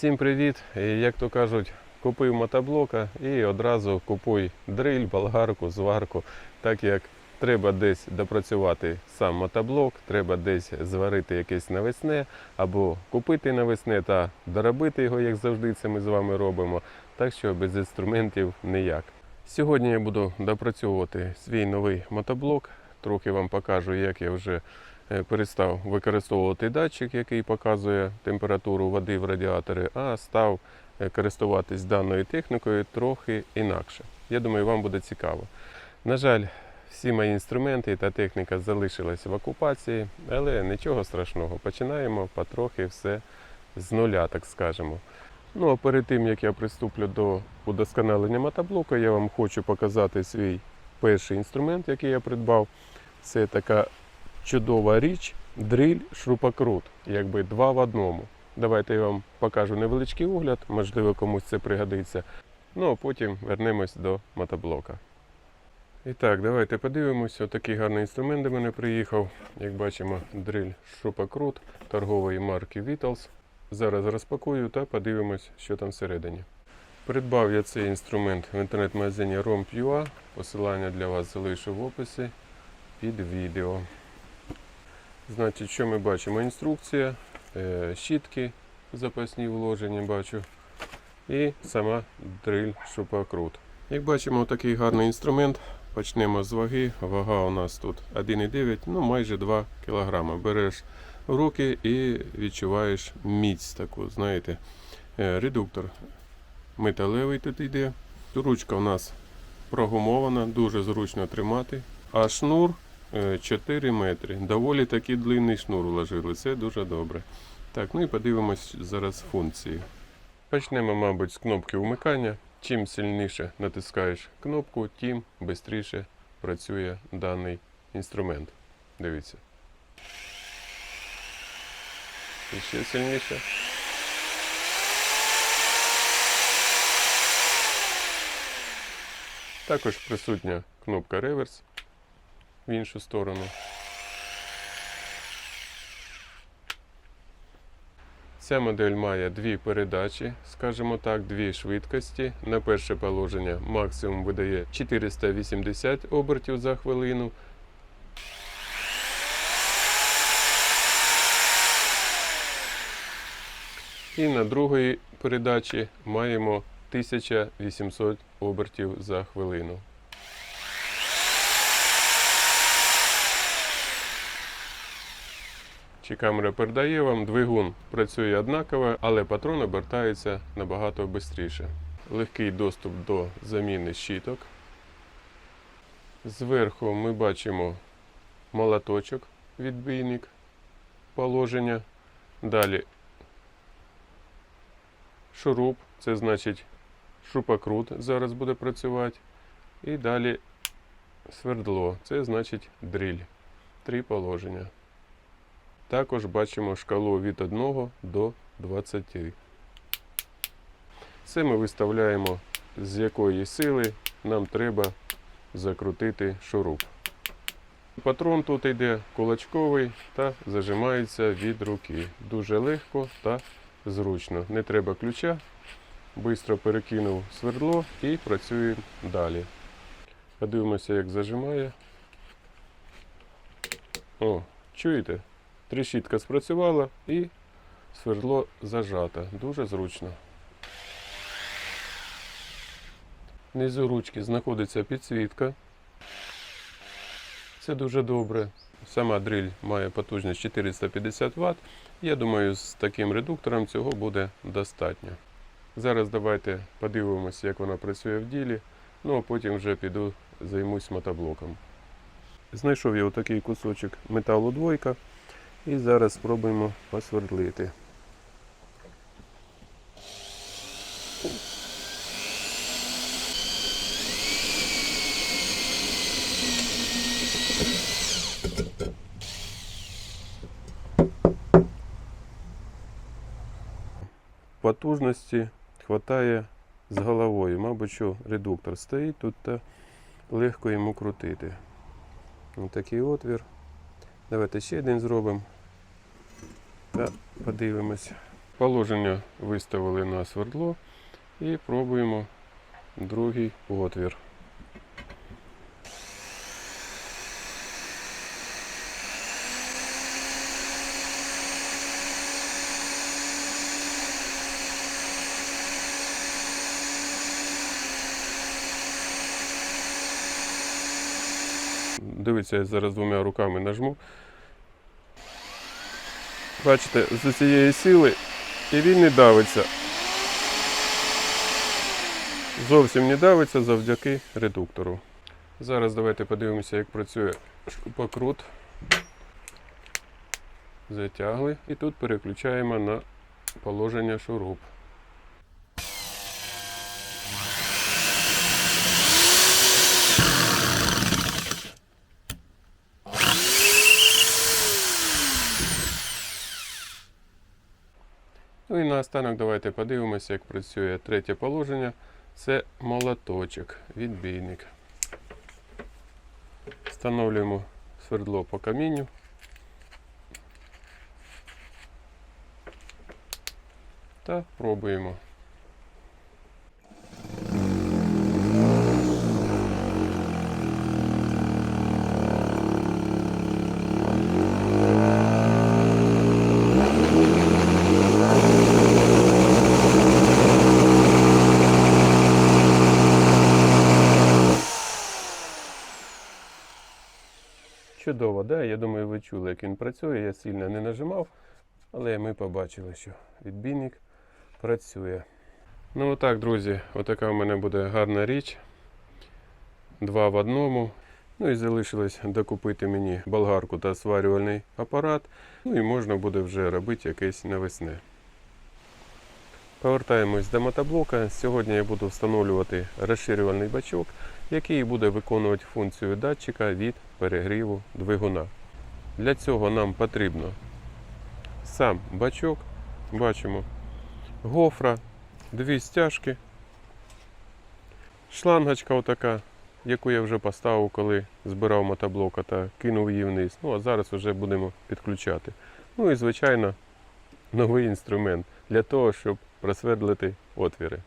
Всім привіт! Як то кажуть, купив мотоблока і одразу купуй дриль, болгарку, зварку, так як треба десь допрацювати сам мотоблок, треба десь зварити якесь навесне або купити навесне та доробити його, як завжди це ми з вами робимо. Так що без інструментів ніяк. Сьогодні я буду допрацьовувати свій новий мотоблок. Трохи вам покажу, як я вже перестав використовувати датчик, який показує температуру води в радіаторі, а став е, користуватись даною технікою трохи інакше. Я думаю, вам буде цікаво. На жаль, всі мої інструменти та техніка залишилась в окупації, але нічого страшного. Починаємо потрохи все з нуля, так скажемо. Ну а перед тим як я приступлю до удосконалення мотоблока, я вам хочу показати свій перший інструмент, який я придбав. Це така чудова річ, дриль шрупокрут, якби два в одному. Давайте я вам покажу невеличкий огляд, можливо, комусь це пригодиться. Ну а потім вернемось до мотоблока. І так, давайте подивимося. Отакий гарний інструмент до мене приїхав. Як бачимо, дриль шрупокрут торгової марки Vitals. Зараз розпакую та подивимось, що там всередині. Придбав я цей інструмент в інтернет-магазині ROM.ua. Посилання для вас залишу в описі під відео. Значить, що ми бачимо? Інструкція, е, щітки запасні вложені бачу. І сама дриль шупокрут. Як бачимо, такий гарний інструмент. Почнемо з ваги. Вага у нас тут 1,9, ну майже 2 кг. Береш в руки і відчуваєш міць таку, знаєте. Е, Редуктор металевий тут йде. Ручка у нас прогумована, дуже зручно тримати. А шнур 4 метри. Доволі такий длинний шнур вложили. Це дуже добре. Так, ну і подивимось зараз функції. Почнемо, мабуть, з кнопки вмикання. Чим сильніше натискаєш кнопку, тим швидше працює даний інструмент. Дивіться. І ще сильніше. Також присутня кнопка реверс в іншу сторону. Ця модель має дві передачі, скажімо так, дві швидкості. На перше положення максимум видає 480 обертів за хвилину. І на другій передачі маємо 1800 обертів за хвилину. Чи камера передає вам, двигун працює однаково, але патрон обертається набагато швидше. Легкий доступ до заміни щиток. Зверху ми бачимо молоточок, відбійник положення. Далі шуруп, це значить шупокрут зараз буде працювати. І далі свердло, це значить дриль. Три положення. Також бачимо шкалу від 1 до 20. Це ми виставляємо, з якої сили нам треба закрутити шуруп. Патрон тут йде кулачковий та зажимається від руки. Дуже легко та зручно. Не треба ключа. Бистро перекинув свердло і працюємо далі. Подивимося, як зажимає. О, чуєте? Трещітка спрацювала і свердло зажато. Дуже зручно. Внизу ручки знаходиться підсвітка. Це дуже добре. Сама дриль має потужність 450 Вт. Я думаю, з таким редуктором цього буде достатньо. Зараз давайте подивимося, як вона працює в ділі. Ну а потім вже піду займусь мотоблоком. Знайшов я отакий кусочок металу двойка. І зараз спробуємо посвердлити. Потужності хватає з головою. Мабуть, що редуктор стоїть, тут та легко йому крутити. Ось такий отвір. Давайте ще один зробимо та подивимось. Положення виставили на свердло і пробуємо другий отвір. Дивіться, я зараз двома руками нажму. Бачите, з цієї сили і він не давиться. Зовсім не давиться завдяки редуктору. Зараз давайте подивимося, як працює шурупокрут. Затягли і тут переключаємо на положення шуруп. Ну і наостанок давайте подивимося, як працює третє положення. Це молоточок, відбійник. Встановлюємо свердло по камінню. Та пробуємо. Чудово, да? Я думаю, ви чули, як він працює. Я сильно не нажимав, але ми побачили, що відбійник працює. Ну отак, друзі, отака в мене буде гарна річ. Два в одному. Ну і залишилось докупити мені болгарку та сварювальний апарат. Ну і можна буде вже робити якесь навесне. Повертаємось до мотоблока. Сьогодні я буду встановлювати розширювальний бачок, який буде виконувати функцію датчика від перегріву двигуна. Для цього нам потрібно сам бачок, бачимо гофра, дві стяжки, шлангочка отака, яку я вже поставив, коли збирав мотоблока та кинув її вниз. Ну а зараз вже будемо підключати. Ну і звичайно новий інструмент для того, щоб просвердлити отвіри.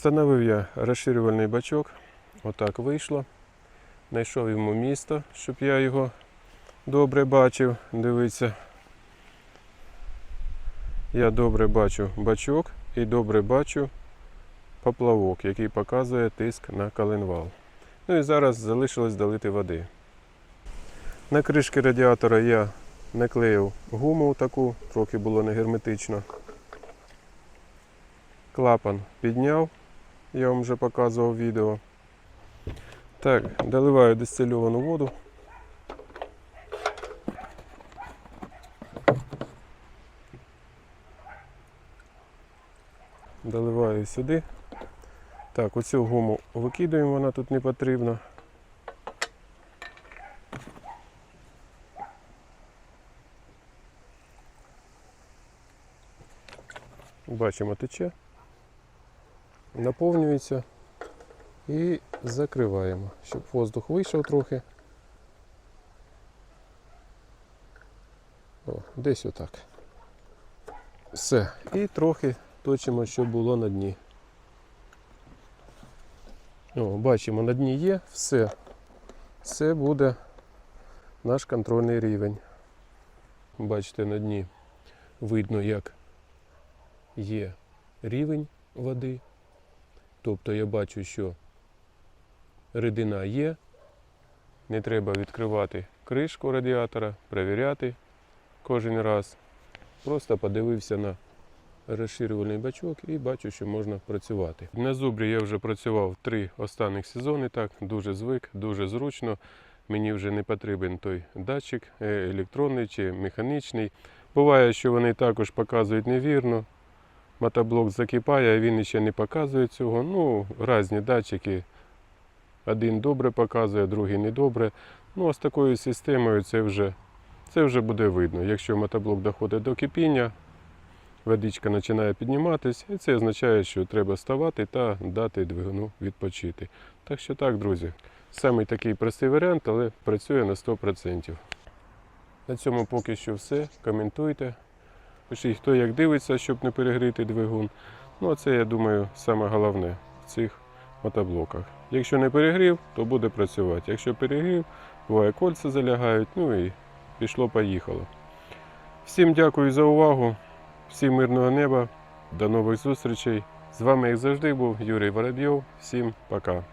Встановив я розширювальний бачок. Отак вийшло. Знайшов йому місто, щоб я його добре бачив. Дивіться. Я добре бачу бачок і добре бачу поплавок, який показує тиск на коленвал. Ну і зараз залишилось долити води. На кришки радіатора я наклеїв гуму таку, трохи було не герметично. Клапан підняв, я вам вже показував відео. Так, доливаю дистильовану воду. Доливаю сюди. Так, оцю гуму викидуємо, вона тут не потрібна. Бачимо, тече наповнюється і закриваємо, щоб воздух вийшов трохи. О, десь отак. Все. І трохи точимо, що було на дні. О, бачимо, на дні є, все. Це буде наш контрольний рівень. Бачите, на дні видно, як є рівень води. Тобто я бачу, що рідина є. Не треба відкривати кришку радіатора, перевіряти кожен раз. Просто подивився на розширювальний бачок і бачу, що можна працювати. На зубрі я вже працював три останніх сезони, так дуже звик, дуже зручно. Мені вже не потрібен той датчик е, електронний чи механічний. Буває, що вони також показують невірно. Мотоблок закипає, а він ще не показує цього. Ну, різні датчики. Один добре показує, другий не добре. Ну, а з такою системою це вже, це вже буде видно. Якщо мотоблок доходить до кипіння, водичка починає підніматись, і це означає, що треба ставати та дати двигуну відпочити. Так що так, друзі, самий такий простий варіант, але працює на 100%. На цьому поки що все. Коментуйте. Пишіть, хто як дивиться, щоб не перегріти двигун. Ну, а це, я думаю, саме головне в цих мотоблоках. Якщо не перегрів, то буде працювати. Якщо перегрів, буває кольця залягають, ну і пішло-поїхало. Всім дякую за увагу, всім мирного неба, до нових зустрічей. З вами, як завжди, був Юрій Воробйов. Всім пока.